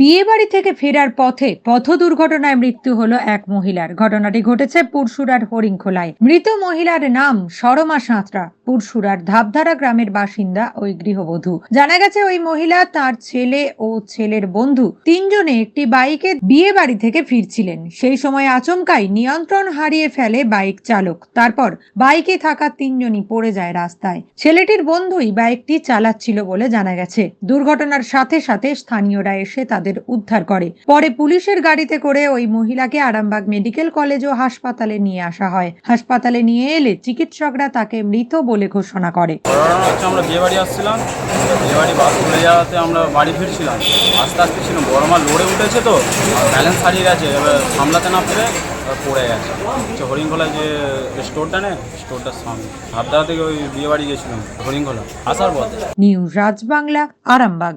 বিয়ে বাড়ি থেকে ফেরার পথে পথ দুর্ঘটনায় মৃত্যু হলো এক মহিলার। ঘটনাটি ঘটেছে পুরসুরার হরিংখোলায় মৃত মহিলার নাম সরমা সাঁতরা। পুরসুরার ধাপধারা গ্রামের বাসিন্দা ওই গৃহবধূ। জানা গেছে ওই মহিলা তার ছেলে ও ছেলের বন্ধু তিনজনে একটি বাইকে বিয়ে বাড়ি থেকে ফিরছিলেন। সেই সময় আচমকাই নিয়ন্ত্রণ হারিয়ে ফেলে বাইক চালক। তারপর বাইকে থাকা তিনজনই পড়ে যায় রাস্তায়। ছেলেটির বন্ধুই বাইকটি চালাচ্ছিল বলে জানা গেছে। দুর্ঘটনার সাথে সাথে স্থানীয়রা এসে তাদের উদ্ধার করে। পরে পুলিশের গাড়িতে করে ওই মহিলাকে আরামবাগ মেডিকেল কলেজ ও হাসপাতালে নিয়ে আসা হয়। হাসপাতালে নিয়ে এলে চিকিৎসকরা তাকে মৃত বলে ঘোষণা করে। হচ্ছে আমরা বিয়ে বাড়ি আসছিলাম। বিয়ে বাড়ি বাস চলে যাওয়াতে আমরা বাড়ি ফিরছিলাম। আস্তে আস্তে ছিল বড় মাল লোড়ে উঠেছে তো ব্যালেন্স হারিয়ে গেছে। এবার সামলাতে না পেরে পড়ে গেছে। হচ্ছে যে স্টোরটা স্টোরটার সামনে। থেকে ওই বিয়ে বাড়ি গেছিলাম হরিণখোলা। আসার পথে। নিউজ রাজবাংলা আরামবাগ।